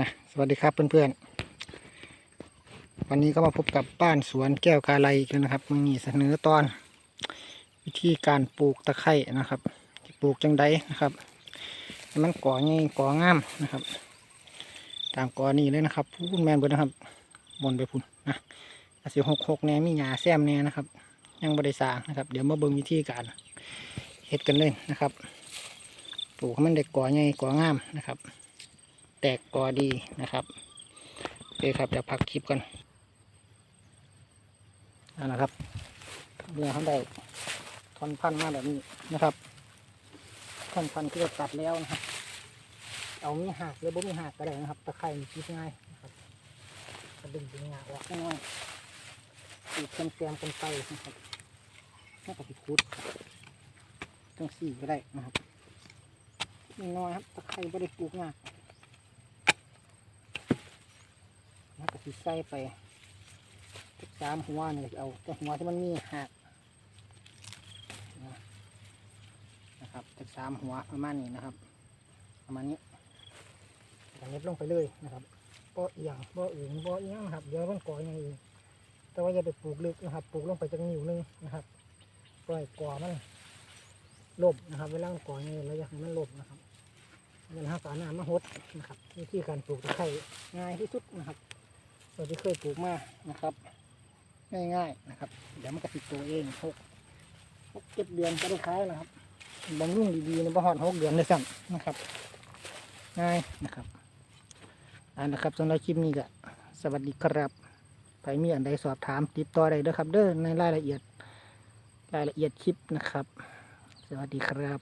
อะสวัสดีครับเพื่อนๆ วันนี้ก็มาพบกับบ้านสวนแก้วกาไลอีกแล้วนะครับมีเสนอตอน วิธีการปลูกตะไคร่นะครับปลูกจังไดนะครับมันก่อง่ายก่องามนะครับ ตามก่อนี้เลยนะครับพูนแมนเบิดนะครับบนไปพุ่นนะอาสิหกหกแน่มีหยาแซมแน่นะครับ ยังบริสร้างนะครับ เดี๋ยวมาเบิ่งวิธีการเฮ็ดกันเลยนะครับ ปลูกมันได้ก่อง่ายก่องามนะครับ แตกกอดีนะครับโอเคครับเดี๋ยวพักคลิปกันเอาละครับเมื่อเขาได้ท่อนพันมาแบบนี้นะครับท่อนพันที่เราตัดแล้วนะครับ เอามีหักหรือบ่มีหักก็ได้นะครับตะไคร่มีคิดง่ายนะครับกระดึงดึงหงาออกง่ายๆตีเต็มเต็มกันไปนะครับแล้วก็ติคุดตั้งสี่ก็ได้นะครับนี่น้อยครับตะไคร่ไม่ได้ปลูกง่าย แล้วก็สิใส่ไปสักสามหัวนี่เอาแต่หัวที่มันมีหักนะครับสักสามหัวประมาณนี้นะครับประมาณนี้อย่างนี้ลงไปเลยนะครับบ่เอียงบ่ออื่นบ่เอียงนะครับเดี๋ยวมันก่ออย่างอื่นแต่ว่าอย่าไปปลูกลึกนะครับ ปลูกลงไปจังนิ้วหนึงนะครับปล่อยก่อมันลบนะครับเวลาก่ออย่างนี้เราอยากให้มันลบนะครับมันหาสารน้ำมาหดนะครับวิธีการปลูกตะไคร่ง่ายที่สุดนะครับ เราที่เคยปลูกมานะครับ ง่ายๆนะครับ เดี๋ยวมันก็ติดตัวเองหกหกเจ็ดเดือนก็ได้ขายแล้วครับบำรุงดีๆในบ่หอดหกเดือนเลยซ้ำนะครับ ง่ายนะครับอ่านะครับสำหรับคลิปนี้ก็สวัสดีครับใครมีอันใดสอบถามติดต่อได้เด้อครับ เด้อในรายละเอียดรายละเอียดคลิปนะครับ สวัสดีครับ